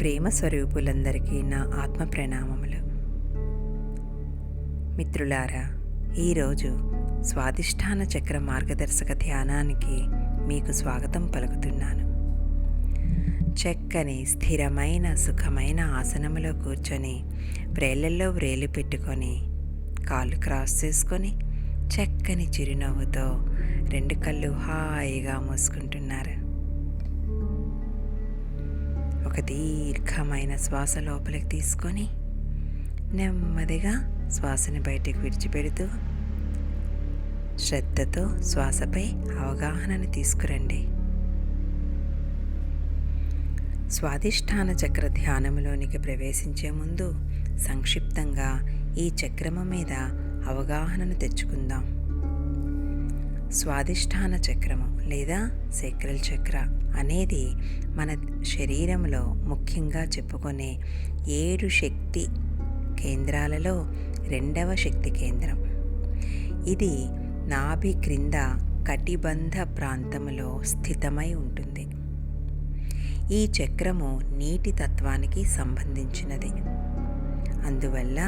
ప్రేమ స్వరూపులందరికీ నా ఆత్మ ప్రణామములు. మిత్రులారా ఈరోజు స్వాదిష్టాన చక్ర మార్గదర్శక ధ్యానానికి మీకు స్వాగతం పలుకుతున్నాను. చక్కని స్థిరమైన సుఖమైన ఆసనములో కూర్చొని వ్రేళ్ళల్లో వ్రేలు పెట్టుకొని కాళ్ళు క్రాస్ చేసుకొని చక్కని చిరునవ్వుతో రెండు కళ్ళు హాయిగా మూసుకుంటున్నారు. ఒక దీర్ఘమైన శ్వాస లోపలికి తీసుకొని నెమ్మదిగా శ్వాసని బయటకు విడిచిపెడుతూ శ్రద్ధతో శ్వాసపై అవగాహనను తీసుకురండి. స్వాదిష్టాన చక్ర ధ్యానంలోనికి ప్రవేశించే ముందు సంక్షిప్తంగా ఈ చక్రము మీద అవగాహనను తెచ్చుకుందాం. స్వాదిష్టాన చక్రము లేదా సెక్రల్ చక్ర అనేది మన శరీరంలో ముఖ్యంగా చెప్పుకునే ఏడు శక్తి కేంద్రాలలో రెండవ శక్తి కేంద్రం. ఇది నాభి క్రింద కటిబంధ ప్రాంతంలో స్థితమై ఉంటుంది. ఈ చక్రము నీటి తత్వానికి సంబంధించినది. అందువల్ల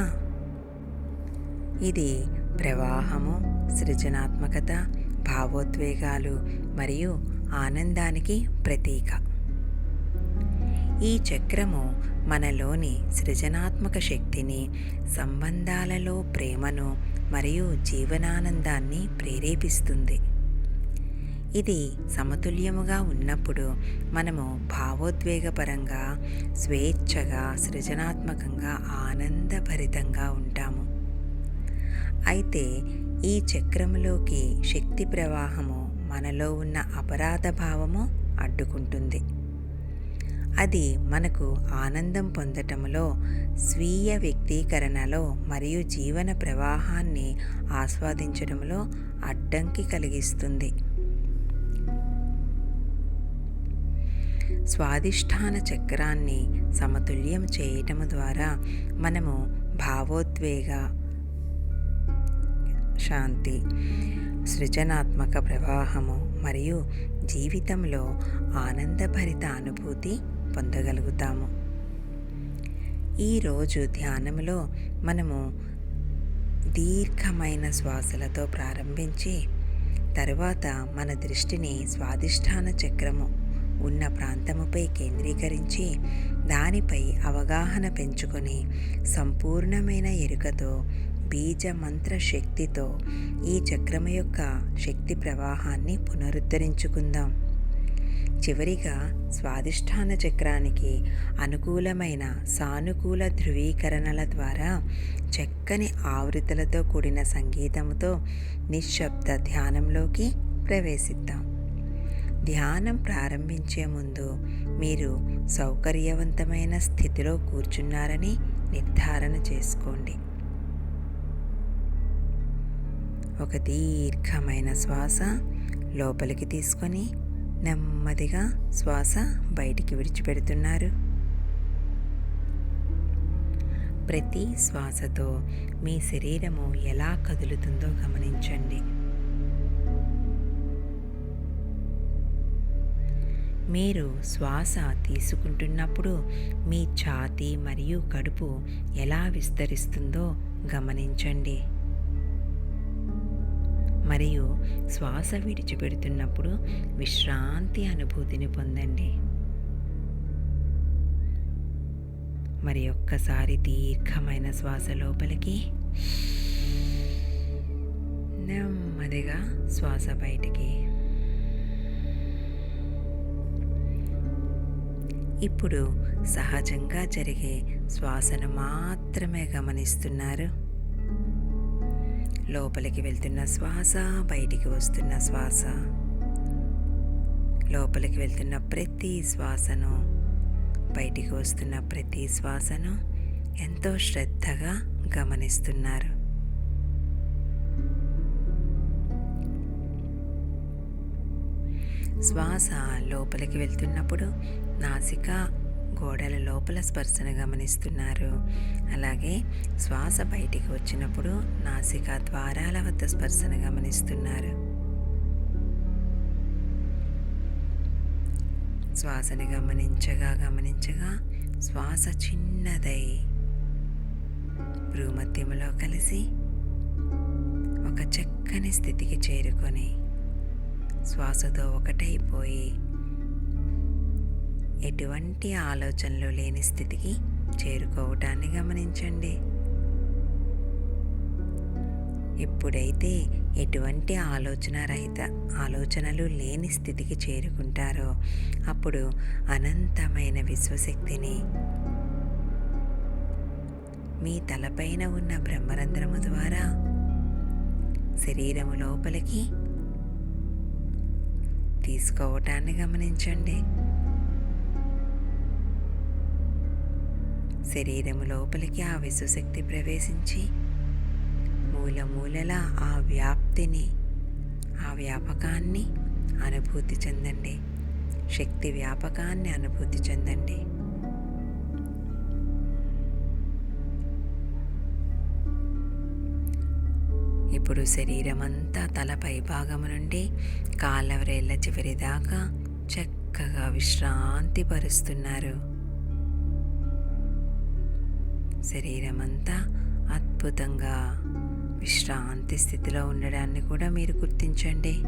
ఇది ప్రవాహము సృజనాత్మకత భావోద్వేగాలు మరియు ఆనందానికి ప్రతీక. ఈ చక్రము మనలోని సృజనాత్మక శక్తిని సంబంధాలలో ప్రేమను మరియు జీవనానందాన్ని ప్రేరేపిస్తుంది. ఇది సమతుల్యముగా ఉన్నప్పుడు మనము భావోద్వేగపరంగా స్వేచ్ఛగా సృజనాత్మకంగా ఆనందభరితంగా ఉంటాము. అయితే ఈ చక్రంలోకి శక్తి ప్రవాహము మనలో ఉన్న అపరాధ భావము అడ్డుకుంటుంది. అది మనకు ఆనందం పొందటంలో స్వీయ వ్యక్తీకరణలో మరియు జీవన ప్రవాహాన్ని ఆస్వాదించడంలో అడ్డంకి కలిగిస్తుంది. స్వాదిష్టాన చక్రాన్ని సమతుల్యం చేయటం ద్వారా మనము భావోద్వేగ శాంతి సృజనాత్మక ప్రవాహము మరియు జీవితంలో ఆనందభరిత అనుభూతి పొందగలుగుతాము. ఈరోజు ధ్యానంలో మనము దీర్ఘమైన శ్వాసలతో ప్రారంభించి తరువాత మన దృష్టిని స్వాదిష్టాన చక్రము ఉన్న ప్రాంతముపై కేంద్రీకరించి దానిపై అవగాహన పెంచుకొని సంపూర్ణమైన ఎరుకతో బీజ మంత్ర శక్తితో ఈ చక్రము యొక్క శక్తి ప్రవాహాన్ని పునరుద్ధరించుకుందాం. చివరిగా స్వాదిష్టాన చక్రానికి అనుకూలమైన సానుకూల ధృవీకరణల ద్వారా చక్కని ఆవృతులతో కూడిన సంగీతంతో నిశ్శబ్ద ధ్యానంలోకి ప్రవేశిద్దాం. ధ్యానం ప్రారంభించే ముందు మీరు సౌకర్యవంతమైన స్థితిలో కూర్చున్నారని నిర్ధారణ చేసుకోండి. ఒక దీర్ఘమైన శ్వాస లోపలికి తీసుకొని నెమ్మదిగా శ్వాస బయటికి విడిచిపెడుతున్నారు. ప్రతి శ్వాసతో మీ శరీరము ఎలా కదులుతుందో గమనించండి. మీరు శ్వాస తీసుకుంటున్నప్పుడు మీ ఛాతీ మరియు కడుపు ఎలా విస్తరిస్తుందో గమనించండి. మరియు శ్వాస విడిచిపెడుతున్నప్పుడు విశ్రాంతి అనుభూతిని పొందండి. మరి ఒక్కసారి దీర్ఘమైన శ్వాస లోపలికి. నెమ్మదిగా శ్వాస బయటికి. ఇప్పుడు సహజంగా జరిగే శ్వాసను మాత్రమే గమనిస్తున్నారు. లోపలికి వెళ్తున్న శ్వాస బయటికి వస్తున్న శ్వాస. లోపలికి వెళ్తున్న ప్రతి శ్వాసను బయటికి వస్తున్న ప్రతి శ్వాసను ఎంతో శ్రద్ధగా గమనిస్తున్నారు. శ్వాస లోపలికి వెళ్తున్నప్పుడు నాసిక గోడల లోపల స్పర్శను గమనిస్తున్నారు. అలాగే శ్వాస బయటికి వచ్చినప్పుడు నాసికా ద్వారాల వద్ద స్పర్శను గమనిస్తున్నారు. శ్వాసని గమనించగా గమనించగా శ్వాస చిన్నదై భ్రూమధ్యములో కలిసి ఒక చక్కని స్థితికి చేరుకొని శ్వాసతో ఒకటైపోయి ఎటువంటి ఆలోచనలు లేని స్థితికి చేరుకోవటాన్ని గమనించండి. ఎప్పుడైతే ఎటువంటి ఆలోచన రహిత ఆలోచనలు లేని స్థితికి చేరుకుంటారో అప్పుడు అనంతమైన విశ్వశక్తిని మీ తలపైన ఉన్న బ్రహ్మరంధ్రము ద్వారా శరీరము లోపలికి తీసుకోవటాన్ని గమనించండి. శరీరము లోపలికి ఆ విశ్వశక్తి ప్రవేశించి మూల మూలలా ఆ వ్యాప్తిని ఆ వ్యాపకాన్ని అనుభూతి చెందండి. శక్తి వ్యాపకాన్ని అనుభూతి చెందండి. ఇప్పుడు శరీరమంతా తల తలపై భాగము నుండి కాళ్ళవరేళ్ళ చివరి దాకా చక్కగా విశ్రాంతి పరుస్తున్నారు. శరీరం అంతా అద్భుతంగా విశ్రాంతి స్థితిలో ఉండడాన్ని కూడా మీరు గుర్తించండి.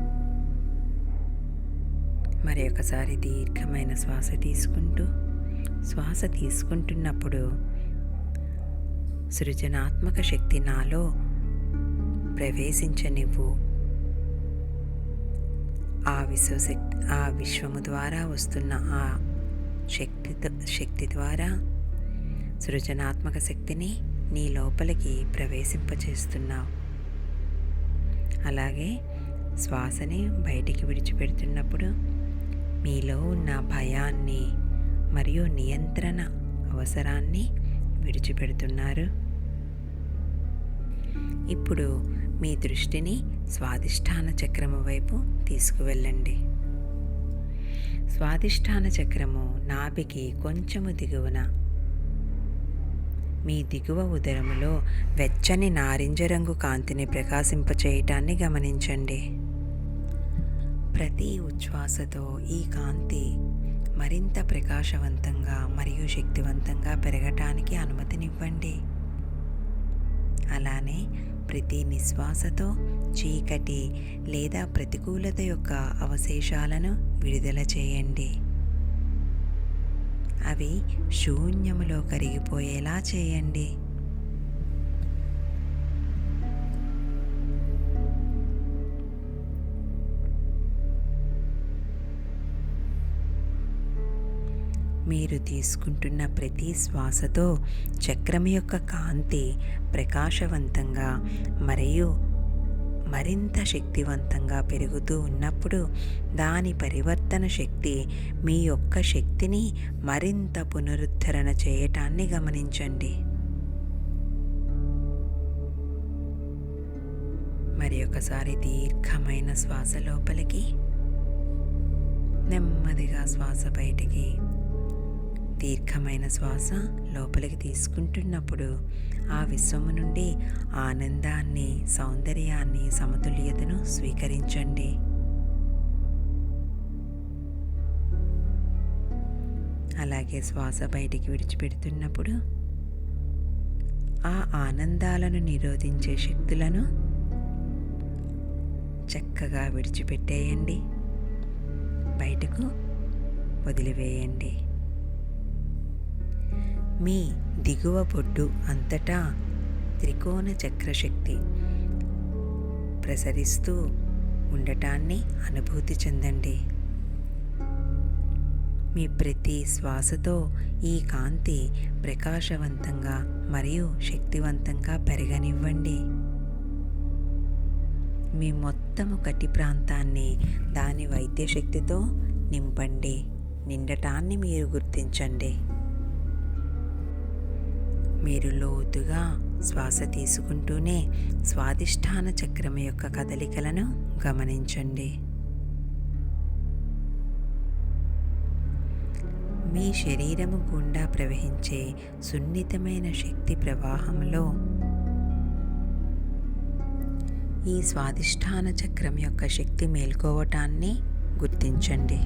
మరి ఒకసారి దీర్ఘమైన శ్వాస తీసుకుంటూ శ్వాస తీసుకుంటున్నప్పుడు సృజనాత్మక శక్తి నాలో ప్రవేశించనివ్వు. ఆ విశ్వశక్తి ఆ విశ్వము ద్వారా వస్తున్న ఆ శక్తి శక్తి ద్వారా సృజనాత్మక శక్తిని నీ లోపలికి ప్రవేశింపచేస్తున్నావు. అలాగే శ్వాసని బయటికి విడిచిపెడుతున్నప్పుడు మీలో ఉన్న భయాన్ని మరియు నియంత్రణ అవసరాన్ని విడిచిపెడుతున్నారు. ఇప్పుడు మీ దృష్టిని స్వాదిష్టాన చక్రము వైపు తీసుకువెళ్ళండి. స్వాదిష్టాన చక్రము నాభికి కొంచెము దిగువన మీ దిగువ ఉదరములో వెచ్చని నారింజ రంగు కాంతిని ప్రకాశింపచేయటాన్ని గమనించండి. ప్రతి ఉచ్ఛ్వాసతో ఈ కాంతి మరింత ప్రకాశవంతంగా మరియు శక్తివంతంగా పెరగటానికి అనుమతినివ్వండి. అలానే ప్రతి నిశ్వాసతో చీకటి లేదా ప్రతికూలత యొక్క అవశేషాలను విడుదల చేయండి. అవి శూన్యములో కరిగిపోయేలా చేయండి. మీరు తీసుకుంటున్న ప్రతి శ్వాసతో చక్రం యొక్క కాంతి ప్రకాశవంతంగా మరియు మరింత శక్తివంతంగా పెరుగుతూ ఉన్నప్పుడు దాని పరివర్తన శక్తి మీ యొక్క శక్తిని మరింత పునరుద్ధరణ చేయటాన్ని గమనించండి. మరి ఒకసారి దీర్ఘమైన శ్వాస లోపలికి నెమ్మదిగా శ్వాస బయటికి దీర్ఘమైన శ్వాస లోపలికి తీసుకుంటున్నప్పుడు ఆ విశ్వము నుండి ఆనందాన్ని సౌందర్యాన్ని సమతుల్యతను స్వీకరించండి. అలాగే శ్వాస బయటికి విడిచిపెడుతున్నప్పుడు ఆ ఆనందాలను నిరోధించే శక్తులను చక్కగా విడిచిపెట్టేయండి. బయటకు వదిలివేయండి. మీ దిగువ బొడ్డు అంతటా త్రికోణ చక్రశక్తి ప్రసరిస్తూ ఉండటాన్ని అనుభూతి చెందండి. మీ ప్రతి శ్వాసతో ఈ కాంతి ప్రకాశవంతంగా మరియు శక్తివంతంగా పెరగనివ్వండి. మీ మొత్తము కటి ప్రాంతాన్ని దాని వైద్య శక్తితో నింపండి. నిండటాన్ని మీరు గుర్తించండి. మీరు లోతుగా శ్వాస తీసుకుంటూనే స్వాదిష్టాన చక్రం యొక్క కదలికలను గమనించండి. మీ శరీరము గుండా ప్రవహించే సున్నితమైన శక్తి ప్రవాహంలో ఈ స్వాదిష్టాన చక్రం యొక్క శక్తి మేల్కోవటాన్ని గుర్తించండి.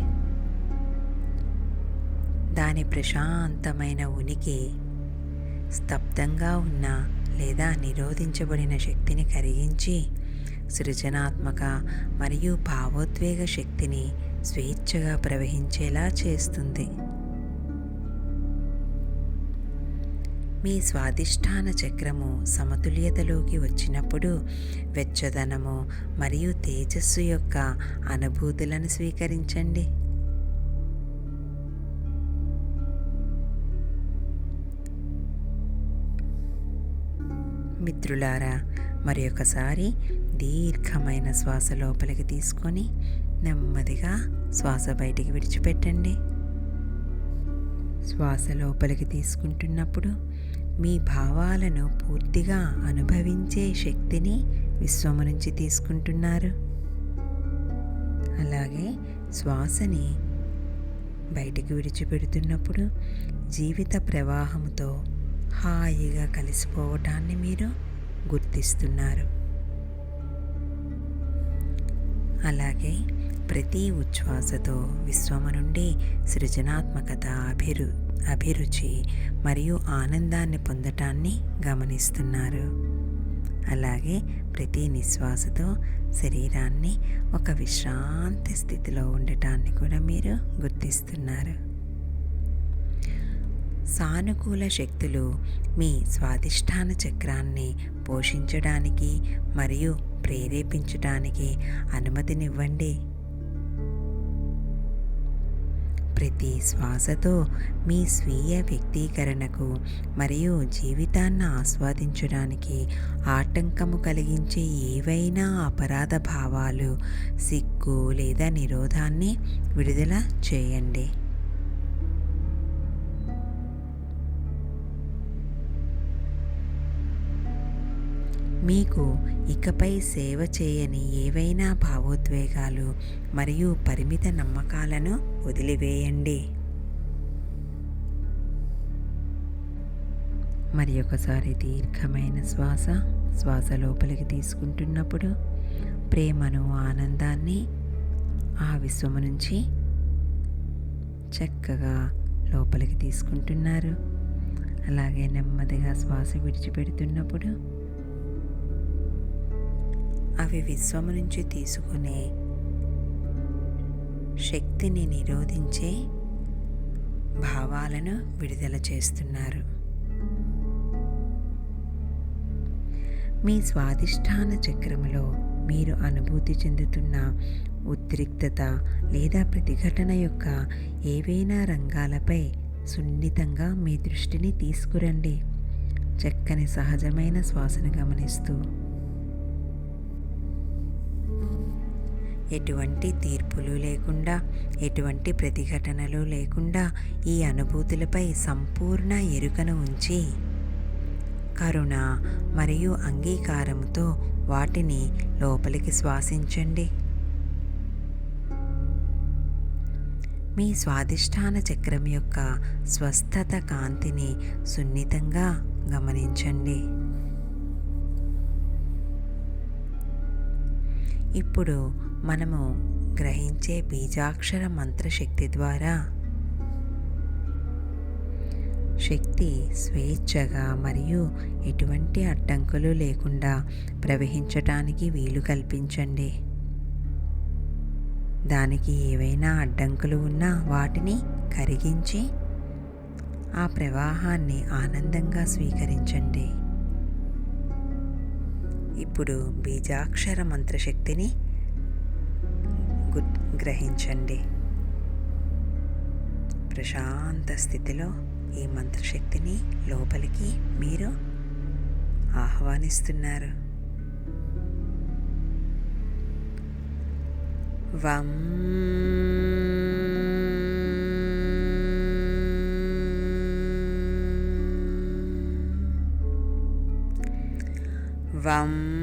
దాని ప్రశాంతమైన ఉనికి స్తబ్దంగా ఉన్న లేదా నిరోధించబడిన శక్తిని కరిగించి సృజనాత్మక మరియు భావోద్వేగ శక్తిని స్వేచ్ఛగా ప్రవహించేలా చేస్తుంది. మీ స్వాదిష్టాన చక్రము సమతుల్యతలోకి వచ్చినప్పుడు వెచ్చదనము మరియు తేజస్సు యొక్క అనుభూతులను స్వీకరించండి. మిత్రులారా మరి ఒకసారి దీర్ఘమైన శ్వాస లోపలికి తీసుకొని నెమ్మదిగా శ్వాస బయటికి విడిచిపెట్టండి. శ్వాస లోపలికి తీసుకుంటున్నప్పుడు మీ భావాలను పూర్తిగా అనుభవించే శక్తిని విశ్వము నుంచి తీసుకుంటున్నారు. అలాగే శ్వాసని బయటికి విడిచిపెడుతున్నప్పుడు జీవిత ప్రవాహంతో హాయిగా కలిసిపోవటాన్ని మీరు గుర్తిస్తున్నారు. అలాగే ప్రతి ఉచ్ఛ్వాసతో విశ్వము నుండి సృజనాత్మకత అభిరు అభిరుచి మరియు ఆనందాన్ని పొందటాన్ని గమనిస్తున్నారు. అలాగే ప్రతి నిశ్వాసతో శరీరాన్ని ఒక విశ్రాంతి స్థితిలో ఉండటాన్ని కూడా మీరు గుర్తిస్తున్నారు. సానుకూల శక్తులు మీ స్వాదిష్టాన చక్రాన్ని పోషించడానికి మరియు ప్రేరేపించడానికి అనుమతినివ్వండి. ప్రతి శ్వాసతో మీ స్వీయ వ్యక్తీకరణకు మరియు జీవితాన్ని ఆస్వాదించడానికి ఆటంకము కలిగించే ఏవైనా అపరాధ భావాలు సిగ్గు లేదా నిరోధాన్ని విడుదల చేయండి. మీకు ఇకపై సేవ చేయని ఏవైనా భావోద్వేగాలు మరియు పరిమిత నమ్మకాలను వదిలివేయండి. మరి ఒకసారి దీర్ఘమైన శ్వాస శ్వాస లోపలికి తీసుకుంటున్నప్పుడు ప్రేమను ఆనందాన్ని ఆ విశ్వము నుంచి చక్కగా లోపలికి తీసుకుంటున్నారు. అలాగే నెమ్మదిగా శ్వాస విడిచిపెడుతున్నప్పుడు అవి విశ్వము నుంచి తీసుకునే శక్తిని నిరోధించే భావాలను విడుదల చేస్తున్నారు. మీ స్వాదిష్టాన చక్రములో మీరు అనుభూతి చెందుతున్న ఉద్రిక్తత లేదా ప్రతిఘటన యొక్క ఏవైనా రంగాలపై సున్నితంగా మీ దృష్టిని తీసుకురండి. చక్కని సహజమైన శ్వాసను గమనిస్తూ ఎటువంటి తీర్పులు లేకుండా ఎటువంటి ప్రతిఘటనలు లేకుండా ఈ అనుభూతులపై సంపూర్ణ ఎరుకను ఉంచి కరుణ మరియు అంగీకారంతో వాటిని లోపలికి శ్వాసించండి. మీ స్వాదిష్టాన చక్రం యొక్క స్వస్థత కాంతిని సున్నితంగా గమనించండి. ఇప్పుడు మనము గ్రహించే బీజాక్షర మంత్రశక్తి ద్వారా శక్తి స్వేచ్ఛగా మరియు ఎటువంటి అడ్డంకులు లేకుండా ప్రవహించటానికి వీలు కల్పించండి. దానికి ఏవైనా అడ్డంకులు ఉన్నా వాటిని కరిగించి ఆ ప్రవాహాన్ని ఆనందంగా స్వీకరించండి. ఇప్పుడు బీజాక్షర మంత్రశక్తిని గ్రహించండి. ప్రశాంత స్థితిలో ఈ మంత్రశక్తిని లోపలికి మీరు ఆహ్వానిస్తున్నారు. వం వం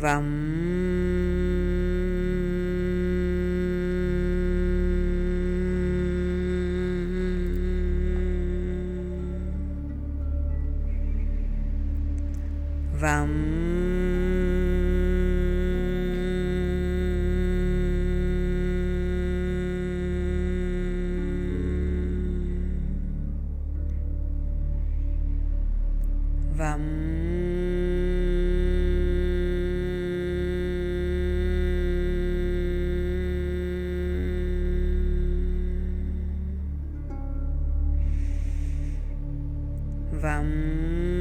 Ram. welcome.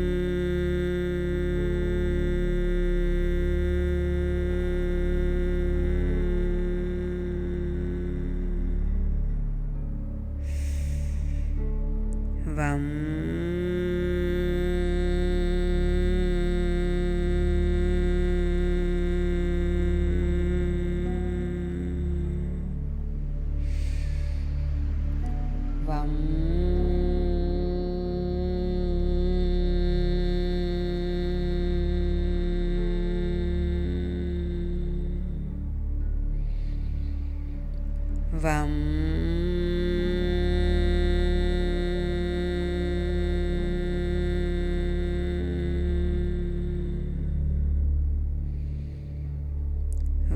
vọng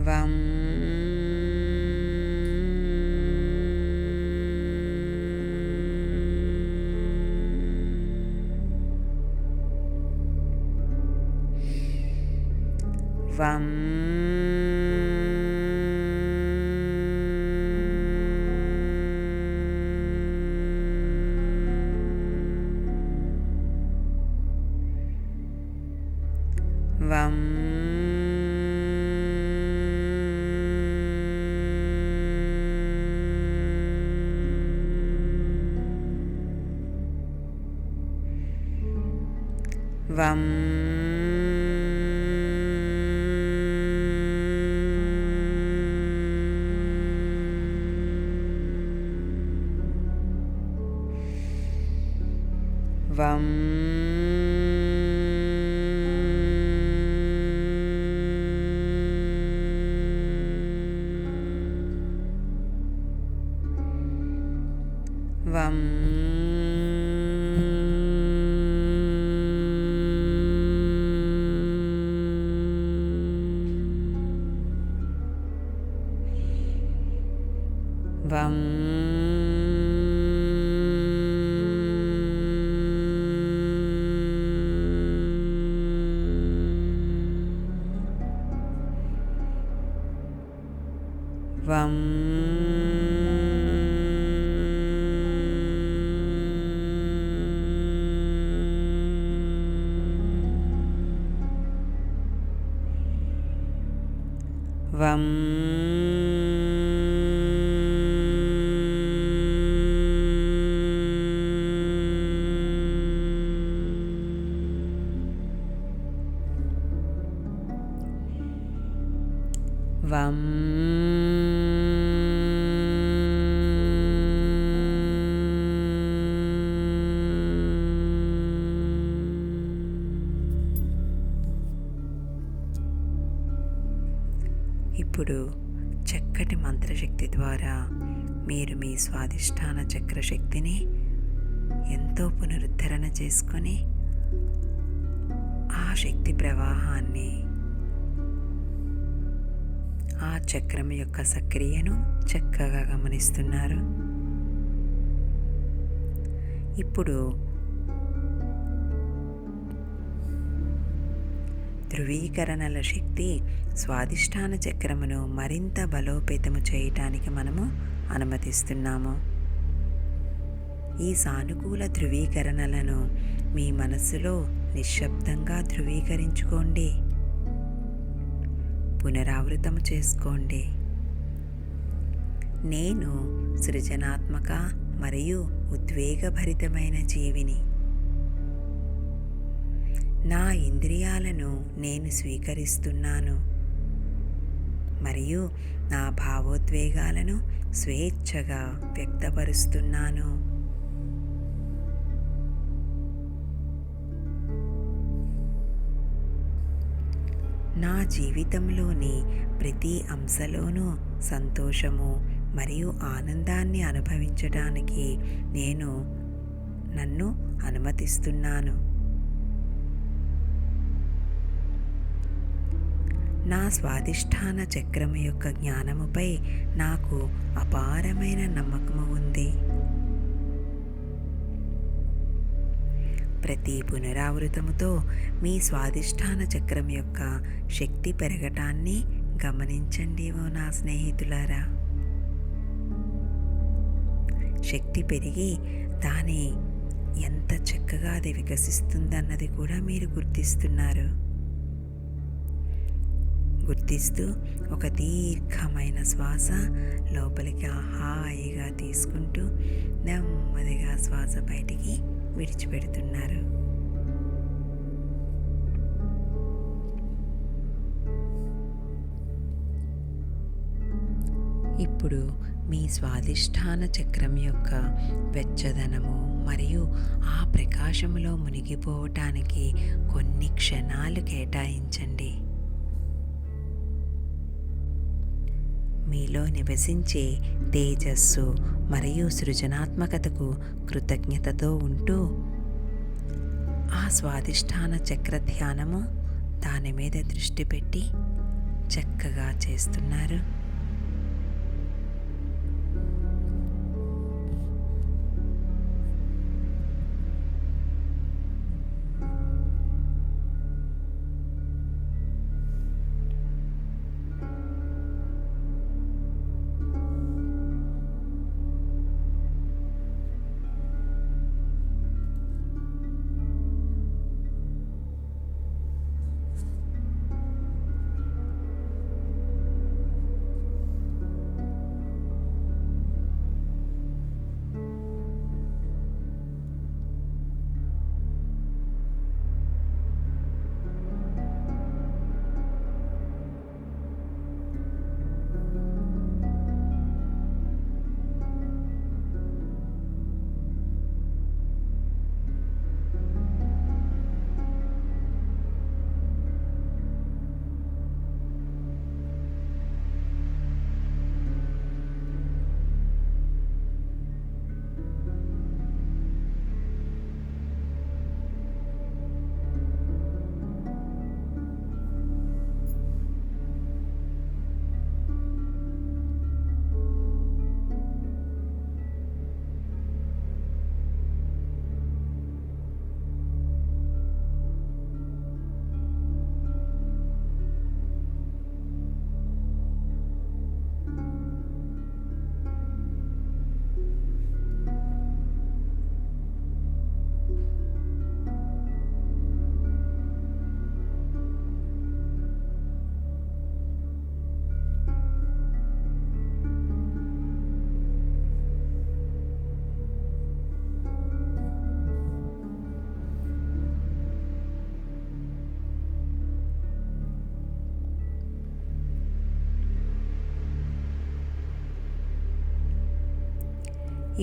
vọng vọng Vam. Vam. Vam. చక్ర శక్తిని ఎంతో పునరుద్ధరణ చేసుకొని ఆ శక్తి ప్రవాహాన్ని ఆ చక్రం యొక్క సక్రియను చక్కగా గమనిస్తున్నారు. ఇప్పుడు ధృవీకరణల శక్తి స్వాదిష్టాన చక్రమును మరింత బలోపేతము చేయటానికి మనము అనుమతిస్తున్నాము. ఈ సానుకూల ధృవీకరణలను మీ మనస్సులో నిశ్శబ్దంగా ధృవీకరించుకోండి. పునరావృతం చేసుకోండి. నేను సృజనాత్మక మరియు ఉద్వేగభరితమైన జీవిని. నా ఇంద్రియాలను నేను స్వీకరిస్తున్నాను. మరియు నా భావోద్వేగాలను స్వేచ్ఛగా వ్యక్తపరుస్తున్నాను. నా జీవితంలోని ప్రతి అంశలోనూ సంతోషము మరియు ఆనందాన్ని అనుభవించడానికి నేను నన్ను అనుమతిస్తున్నాను. నా స్వాదిష్టాన చక్రము యొక్క జ్ఞానముపై నాకు అపారమైన నమ్మకము ఉంది. ప్రతి పునరావృతముతో మీ స్వాదిష్టాన చక్రం యొక్క శక్తి పెరగటాన్ని గమనించండి ఓ నా స్నేహితులారా. శక్తి పెరిగి దాని ఎంత చక్కగా అది వికసిస్తుందన్నది కూడా మీరు గుర్తిస్తున్నారు. గుర్తిస్తూ ఒక దీర్ఘమైన శ్వాస లోపలికి హాయిగా తీసుకుంటూ నెమ్మదిగా శ్వాస బయటికి విడిచిపెడుతున్నారు. ఇప్పుడు మీ స్వాదిష్టాన చక్రం యొక్క వెచ్చదనము మరియు ఆ ప్రకాశములో మునిగిపోవటానికి కొన్ని క్షణాలు కేటాయించండి. మీలో నివసించే తేజస్సు మరియు సృజనాత్మకతకు కృతజ్ఞతతో ఉంటూ ఆ స్వాదిష్టాన చక్ర ధ్యానము దాని మీద దృష్టి పెట్టి చక్కగా చేస్తున్నారు.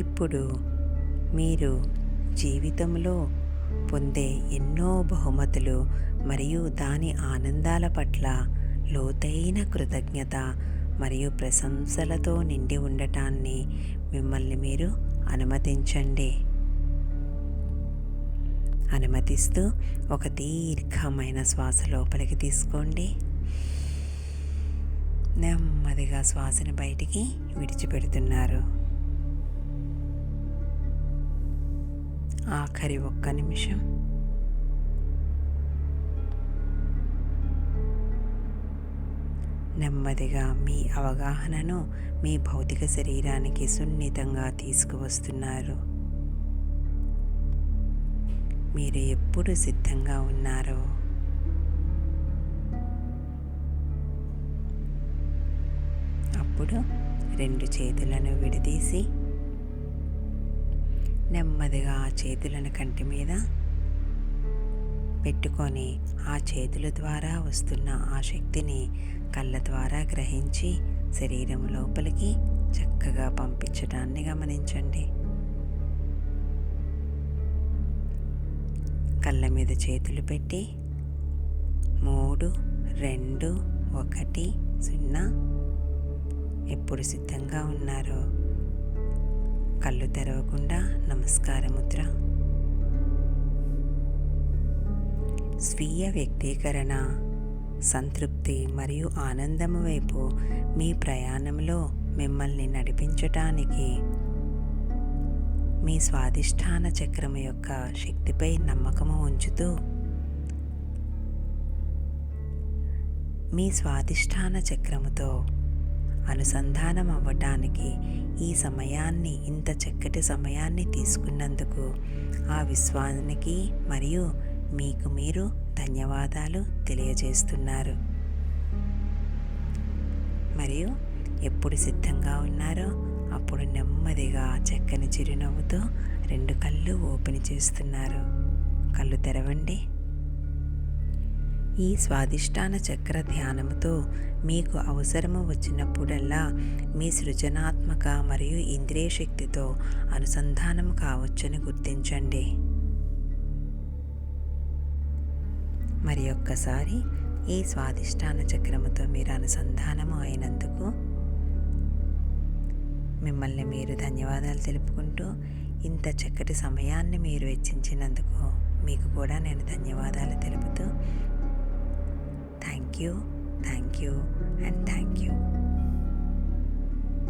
ఇప్పుడు మీరు జీవితంలో పొందే ఎన్నో బహుమతులు మరియు దాని ఆనందాల పట్ల లోతైన కృతజ్ఞత మరియు ప్రశంసలతో నిండి ఉండటాన్ని మిమ్మల్ని మీరు అనుమతించండి. అనుమతిస్తూ ఒక దీర్ఘమైన శ్వాస లోపలికి తీసుకోండి. నెమ్మదిగా శ్వాసను బయటికి విడిచిపెడుతున్నారు. ఆఖరి ఒక్క నిమిషం. నెమ్మదిగా మీ అవగాహనను మీ భౌతిక శరీరానికి సున్నితంగా తీసుకువస్తున్నారు. మీరు ఎప్పుడు సిద్ధంగా ఉన్నారో? అప్పుడు రెండు చేతులను విడదీసి నెమ్మదిగా ఆ చేతులను కంటి మీద పెట్టుకొని ఆ చేతుల ద్వారా వస్తున్న ఆ శక్తిని కళ్ళ ద్వారా గ్రహించి శరీరం లోపలికి చక్కగా పంపించడాన్ని గమనించండి. కళ్ళ మీద చేతులు పెట్టి మూడు రెండు ఒకటి సున్నా. ఎప్పుడు సిద్ధంగా ఉన్నారో కళ్ళు తెరవకుండా నమస్కార ముద్ర. స్వీయ వ్యక్తీకరణ సంతృప్తి మరియు ఆనందము వైపు మీ ప్రయాణంలో మిమ్మల్ని నడిపించటానికి మీ స్వాదిష్టాన చక్రము యొక్క శక్తిపై నమ్మకము ఉంచుతూ మీ స్వాదిష్టాన చక్రముతో అనుసంధానం అవ్వటానికి ఈ సమయాన్ని ఇంత చక్కటి సమయాన్ని తీసుకున్నందుకు ఆ విశ్వానికి మరియు మీకు మీరు ధన్యవాదాలు తెలియజేస్తున్నారు. మరియు ఎప్పుడు సిద్ధంగా ఉన్నారో అప్పుడు నెమ్మదిగా చక్కని చిరునవ్వుతో రెండు కళ్ళు ఓపెన్ చేస్తున్నారు. కళ్ళు తెరవండి. ఈ స్వాదిష్టాన చక్ర ధ్యానముతో మీకు అవసరము వచ్చినప్పుడల్లా మీ సృజనాత్మక మరియు ఇంద్రియ శక్తితో అనుసంధానం కావచ్చని గుర్తించండి. మరి ఒక్కసారి ఈ స్వాదిష్టాన చక్రముతో మీరు అనుసంధానము అయినందుకు మిమ్మల్ని మీరు ధన్యవాదాలు తెలుపుకుంటూ ఇంత చక్కటి సమయాన్ని మీరు వెచ్చించినందుకు మీకు కూడా నేను ధన్యవాదాలు తెలుపుతూ thank you, thank you, and thank you.